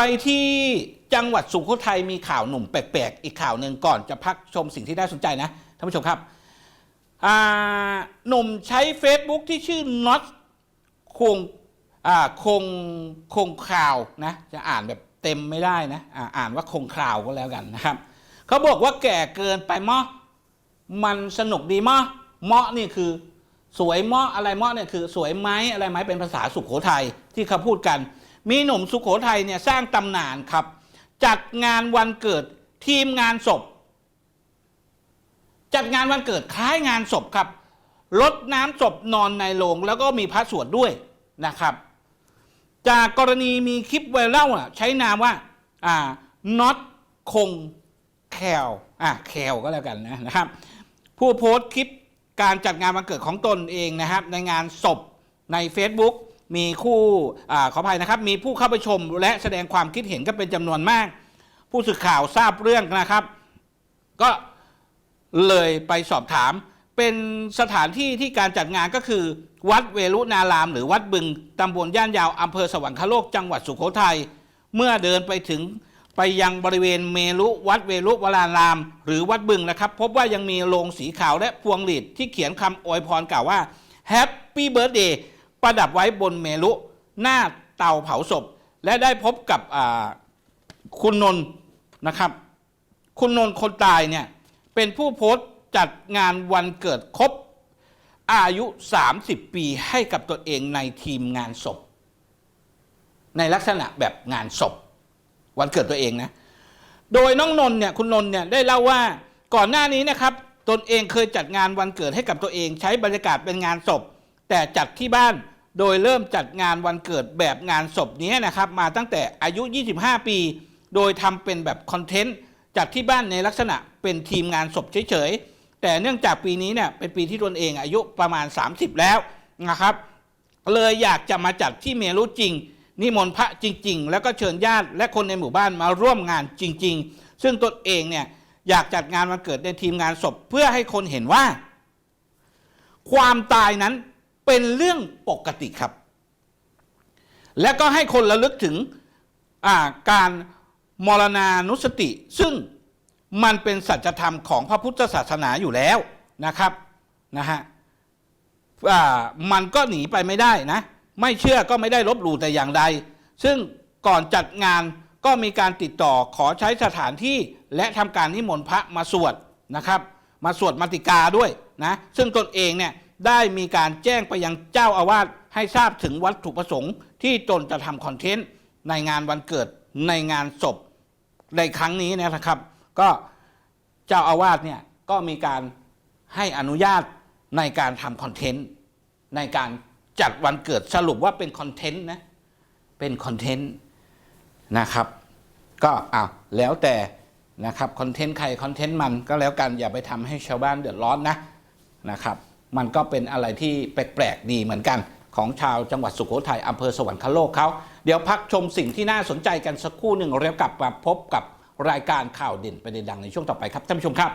ไปที่จังหวัดสุโขทัยมีข่าวหนุ่มแปลกๆ อีกข่าวหนึ่งก่อนจะพักชมสิ่งที่น่าสนใจนะท่านผู้ชมครับหนุ่มใช้ Facebook ที่ชื่อน็อตคงคงคงคราวนะจะอ่านแบบเต็มไม่ได้นะอ่าอ่านว่าคงคราวก็แล้วกันนะครับเขาบอกว่าแก่เกินไปมะมันสนุกดีมะมาะนี่คือสวยมาะอะไรมาะเนี่ยคือสวยไหมอะไรไหมเป็นภาษาสุขโขทัยที่เขาพูดกัน มีหนุ่มสุขโขทัยเนี่ยสร้างตำนานครับ จัดงานวันเกิดทีมงานศพ จัดงานวันเกิดคล้ายงานศพครับรดน้ำศพนอนในโรงแล้วก็มีพระสวดด้วยนะครับ จากกรณีมีคลิปไวรัลอะใช้นามว่าอ่าน็อตคงแคลอะแคลก็แล้วกันนะนะครับ ผู้โพสต์คลิปการจัดงานวันเกิดของตนเองนะครับ ในงานศพใน Facebook มีคู่อขออภัยนะครับ มีผู้เข้าไปชมและแสดงความคิดเห็นก็เป็นจำนวนมาก ผู้สื่อข่าวทราบเรื่องนะครับ ก็เลยไปสอบถาม เป็นสถานที่ที่การจัดงานก็คือ วัดเวรุนาราม หรือวัดบึงตำบลย่านยาวอำเภอสวรรคโลกจังหวัดสุโขทัยเมื่อเดินไปถึงไปยังบริเวณเมรุวัดเวรุวราราม หรือวัดบึงนะครับ พบว่ายังมีโลงสีขาวและพวงหลีดที่เขียนคำอวยพรกล่าวว่า Happy Birthday ประดับไว้บนเมรุหน้าเตาเผาศพ และได้พบกับคุณนนท์นะครับ คุณนนท์คนตายเนี่ยเป็นผู้โพสต์จัดงานวันเกิดครบอายุ 30 ปีให้กับตัวเองในทีมงานศพ ในลักษณะแบบงานศพ วันเกิดตัวเองนะ โดยน้องนนท์เนี่ยคุณนนท์เนี่ยได้เล่าว่าก่อนหน้านี้นะครับ ตนเองเคยจัดงานวันเกิดให้กับตัวเอง ใช้บรรยากาศเป็นงานศพ แต่จัดที่บ้านโดยเริ่มจัดงานวันเกิดแบบงานศพนี้นะครับมาตั้งแต่อายุ 25 ปี โดยทำเป็นแบบคอนเทนต์จัดที่บ้านในลักษณะเป็นทีมงานศพเฉยๆ แต่เนื่องจากปีนี้เนี่ยเป็นปีที่ตนเองอายุประมาณ 30 แล้วนะครับ เลยอยากจะมาจัดที่เมรุจริง นิมนต์พระจริง ๆ แล้วก็เชิญญาติและคนในหมู่บ้านมาร่วมงานจริง ๆ ซึ่งตนเองเนี่ยอยากจัดงานวันเกิดในทีมงานศพเพื่อให้คนเห็นว่า ความตายนั้น เป็นเรื่องปกติครับ และก็ให้คนระลึกถึงการมรณานุสติ ซึ่งมันเป็นสัจธรรมของพระพุทธศาสนาอยู่แล้วนะครับนะฮะมันก็หนีไปไม่ได้นะ ไม่เชื่อก็ไม่ได้ลบหลู่แต่อย่างใด ซึ่งก่อนจัดงานก็มีการติดต่อขอใช้สถานที่และทำการนิมนต์พระมาสวดนะครับ มาสวดมาติกาด้วยนะ ซึ่งตนเองเนี่ย ได้มีการแจ้งไปยังเจ้าอาวาสให้ทราบถึงวัตถุประสงค์ ที่ตนจะทำคอนเทนต์ในงานวันเกิดในงานศพในครั้งนี้นะครับ ก็เจ้าอาวาสเนี่ยก็มีการให้อนุญาตในการทำคอนเทนต์ในการจัดวันเกิดสรุปว่าเป็นคอนเทนต์นะเป็นคอนเทนต์นะครับ ก็อ้าวแล้วแต่นะครับคอนเทนต์ใครคอนเทนต์มันก็แล้วกันอย่าไปทำให้ชาวบ้านเดือดร้อนนะนะครับ มันก็เป็นอะไรที่แปลกๆดีเหมือนกัน ของชาวจังหวัดสุโขทัยอำเภอสวรรคโลกเขาเดี๋ยวพักชมสิ่งที่น่าสนใจกันสักครู่หนึ่งแล้วกลับมาพบกับรายการข่าวเด่นประเด็นดังในช่วงต่อไปครับท่านผู้ชมครับ